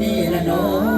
นี่ละน้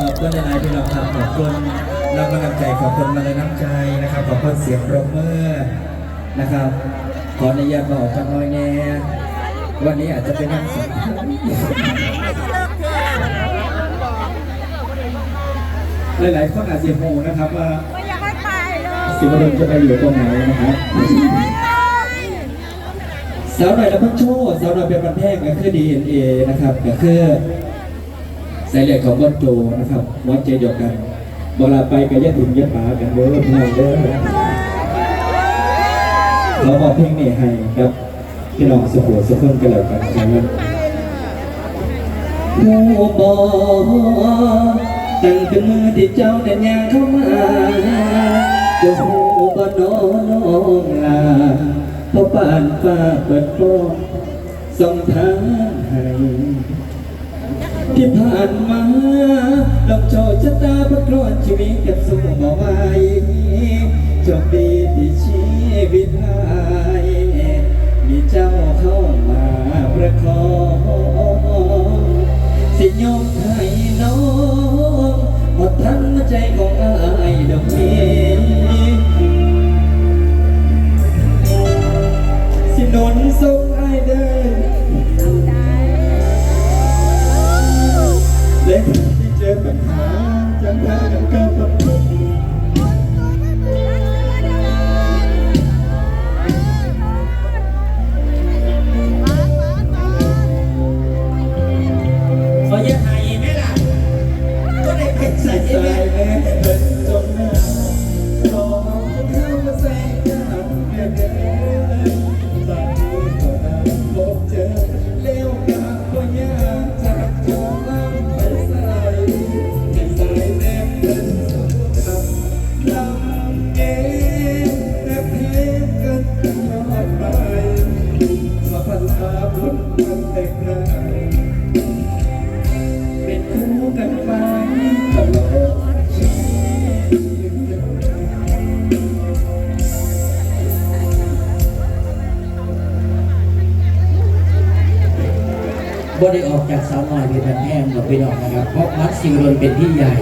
ขอบคุณหลายๆพี่น้องครับขอบคุณเรากำลังใจขอบคุณมาเลยน้ำใจนะครับ ขอบคุณเสียงปรบมือนะครับ ขออนุญาตบอกจังน้อยแน่วันนี้อาจจะเป็นวันสำคัญหลายๆคนอาจจะงงนะครับว่าไม่อยากให้ไปเลยสิวดลจะไปอยู่ตรงไหนนะครับสาวหน่อยแล้วพักโชว์สาวหน่อยเป็นประเภทก็คือ DNA นะครับก็คือ สายเลือดของบอลโจนะครับ วัดเจดยวกันเวลาไปก็อย่าถึงอย่าป๋ากันเด้อพี่น้องเด้อเราบอกเพลงนี้ให้ครับพี่น้องสุโขสุขคนกันแล้วกันนะครับผู้บอกตั้งแต่มือที่เจ้าเดินยางเข้ามาจะหูบ่นอน้องลาเพราะป่านฟ้าเปิดโปงส่องทางให้ ที่ผ่านมาดอกโชคชะตาพัดกรอนชีวิตเก็บสุข บ่ได้ออกจากสาวน้อยเป็นพันแท่งหรอกพี่น้องนะครับ เพราะวัดสิวดลเป็นที่ใหญ่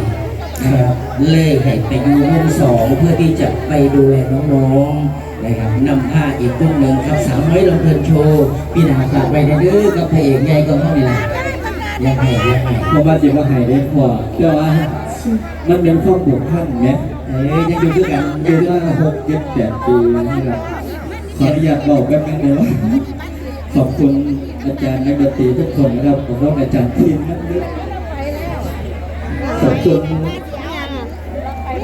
นะครับเลยให้ไปอยู่รุ่นสองเพื่อที่จะไปดูแลน้องๆนะครับนำผ้าอีกตุ้งหนึ่งครับสามร้อยลำเพลินโชว์พี่นาฝากไว้ในเด้อกับพระเอกใหญ่ก็ห้องนี่แหละยังไงยังไงเพราะว่าจะมาหายได้พอแต่ว่ามันเป็นข้อผูกพันไหมเอ้ยยังอยู่ด้วยกันอยู่ด้วยกันหกเจ็ดแปดปีนะครับขออนุญาตบอกแป๊บนึงเดียว ขอบคุณอาจารย์นักดนตรีทุกคนนะครับขอบคุณอาจารย์ทีมนักดนตรีขอบคุณ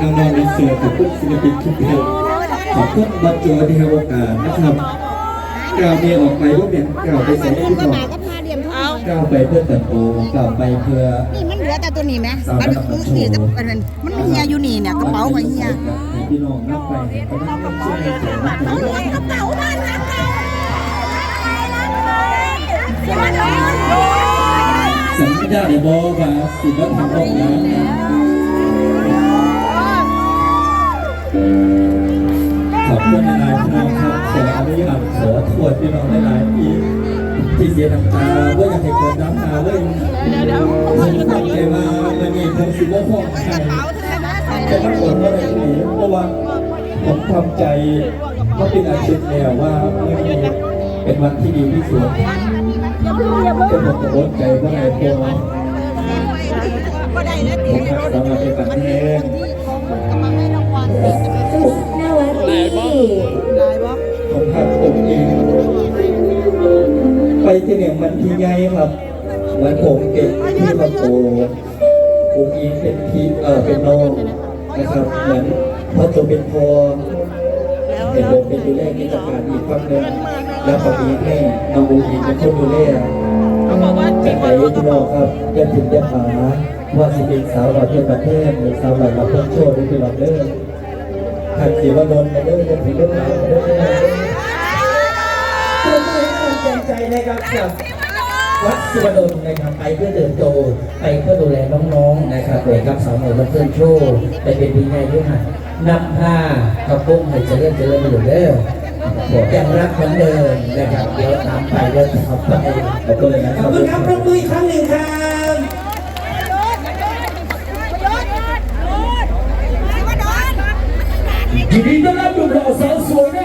น้องๆในเสือขอบคุณศิลปินทุกท่านขอบคุณบัตรโจที่ให้โอกาสนะครับก้าวเมียออกไปว่าเป็นก้าวไปใส่ให้พี่น้องก็พาเดียมเท่าก้าวไปเพื่อเติบโตก้าวไปเพื่อนี่มันเหลือแต่ตัวนี้ไหมมันคือนี่มันมันเฮียอยู่นี่เนี่ยกระเป๋าของเฮียพี่น้องนับไปให้กำลังใจช่วยเกิดมาถึงกระเป๋าบ้านรักเรา สัญญาได้บอกว่าสิบ่ทำออกงานนะขอบคุณหลายๆพี่น้องครับขออนุญาตขอโทษพี่น้องหลายๆที่ที่เสียน้ำตาว่าอยากให้เกิดน้ำตาเลยผมตั้งใจว่ามันมีคงสิบ่พ้องใครแต่มันผลว่าอะไรนี้เพราะว่าผมทำใจว่าเป็นอาชีพแล้วว่าเป็นวันที่ดีที่สุด เป็นผมจะลดใจว่าอะไรตัวผมหักสำหรับเป็นปันเทศผมหักผมเองไปที่หนึ่งมันที่ใหญ่ครับเหมือนผมเก็บที่คอนโทผมเองเป็นพี่เออเป็นน้องนะครับเหมือนพอตัวเป็นพอเห็นผมเป็นดูแลกิจการอีกฝั่งหนึ่ง แล้วก็มีให้น้องบูอีเป็นคนดูแลจากไหนพี่น้องครับเดินถึงเดินหาว่าสิเป็นสาวหล่อเที่ยวประเทศหรือสาวหล่อมาเพิ่มโชว์ด้วยพี่น้อเด้อหักสีว่านนมาเด้อเดินถึงเดินหาเด้อเพื่อให้กำลังใจนะครับกับวัดสิวานนท์นะครับไปเพื่อเดินโตไปเพื่อดูแลน้องๆนะครับโดยกับสาวหน่อยลำเพลินโชว์ไปเป็นพี่ใหญ่ด้วยค่ะนำผ้ากระปุ้งให้เจริญเจริญไปอยู่เด้อ ยังรักเหมือนเดิมนะครับเดี๋ยวตามไปเดี๋ยวตามไปขอบคุณเลยนะขอบคุณครับปรบมืออีกครั้งหนึ่งครับยินดีต้อนรับหนุ่มหล่อสาวสวยนะ